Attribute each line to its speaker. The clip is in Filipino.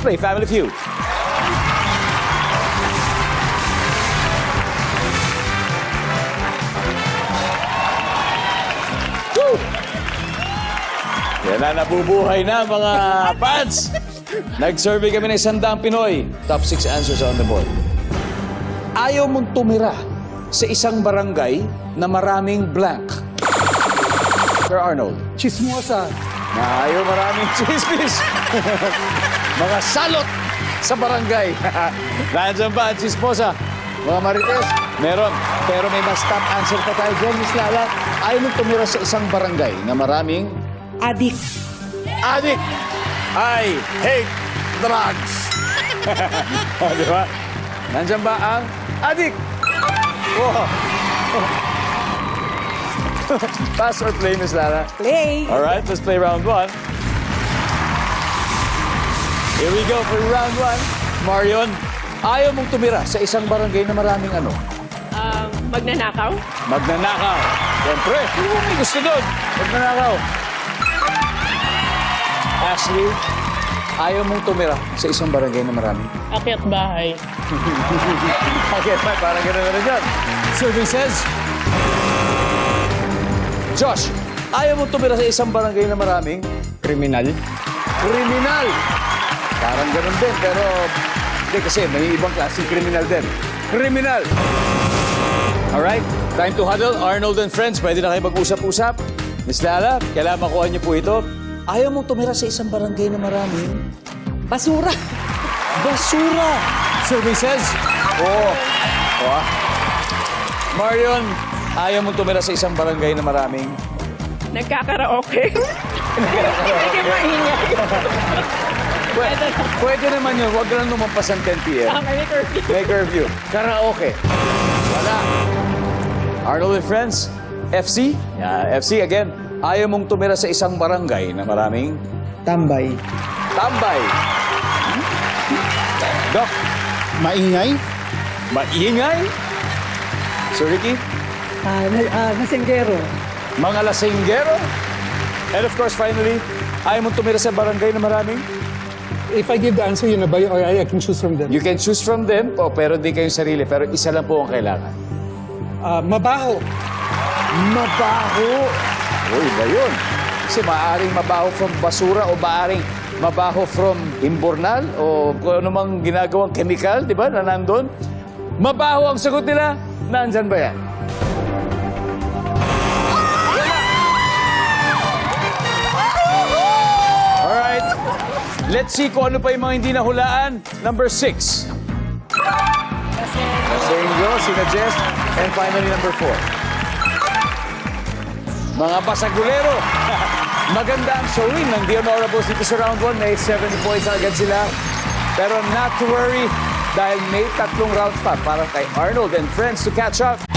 Speaker 1: Let's play Family Feud. Woo! Yan na, nabubuhay na mga fans. Nag-survey kami ng isang daang Pinoy. Top 6 answers on the board. Ayaw mong tumira sa isang barangay na maraming blank. Sir Arnold.
Speaker 2: Chismosa.
Speaker 1: Na ayaw maraming chismis. Mga salot sa barangay. Nandiyan ba ang chismosa? Mga marites? Meron. Pero may mas top answer pa tayo dyan, Miss Lala. Ayaw mong tumira sa isang barangay na maraming
Speaker 2: Adik.
Speaker 1: Addict! I hate drugs! oh, di ba? Nandyan ba ang addict? Wow! Pass or play, Miss Lara?
Speaker 2: Play.
Speaker 1: All right, let's play round one. Here we go for round one. Marion, ayaw mong tumira sa isang barangay na maraming ano?
Speaker 3: Um, magnanakaw?
Speaker 1: Magnanakaw. Siyempre, hindi mo may gusto doon. Magnanakaw. Ashley, ayaw mong tumira sa isang barangay na marami.
Speaker 3: Akyat bahay.
Speaker 1: Okay, fine. Parang gano'n na rin yan. Survey says... Josh, ayaw mong tumira sa isang barangay na maraming
Speaker 2: Kriminal.
Speaker 1: kriminal. Parang gano'n din, pero... Hindi, kasi may ibang klaseng kriminal din. Kriminal! Alright, time to huddle. Arnold and friends, pwede na kayo mag-usap-usap. Miss Lala, kailangan makuha niyo po ito. Ayaw mong tumira sa isang barangay na maraming
Speaker 2: Basura.
Speaker 1: basura. Says, oo. Oh. Marion, ayaw mong tumira sa isang barangay na maraming
Speaker 3: Nagkakaraoke? Hindi maingay.
Speaker 1: Pwede, pwede naman yun. Huwag lang lumampas ang 10 p.m.
Speaker 3: Tama ni curfew.
Speaker 1: May curfew. Karaoke. Wala. Arnold and Friends, FC. Yeah, FC again. Ayaw mong tumira sa isang barangay na maraming
Speaker 2: Tambay.
Speaker 1: tambay. Doc,
Speaker 2: Maingay.
Speaker 1: maingay. Sir Ricky,
Speaker 2: Ah, na, ah, nasenggero.
Speaker 1: mga lasinggero. And of course, finally, ayaw mong tumira sa barangay na maraming
Speaker 4: If I give the answer, yun na ba yun? Or I can choose from them?
Speaker 1: You can choose from them, po, pero di kayong sarili. Pero isa lang po ang kailangan.
Speaker 4: Ah, mabaho.
Speaker 1: Mabaho. Uy, ba yun? Kasi maaaring mabaho from basura o maaaring mabaho from imbornal o kung ano mang ginagawang chemical, di ba, na nandun. Mabaho ang sagot nila. Nandyan ba yan? Let's see kung ano pa yung mga hindi nahulaan. Number six. Lasenggo, sina Jess, and finally number four. Mga pasagulero. Maganda ang showing ng The Honorables dito sa round 1. May 70 points agad sila. Pero not to worry dahil may tatlong rounds pa para kay Arnold and friends to catch up.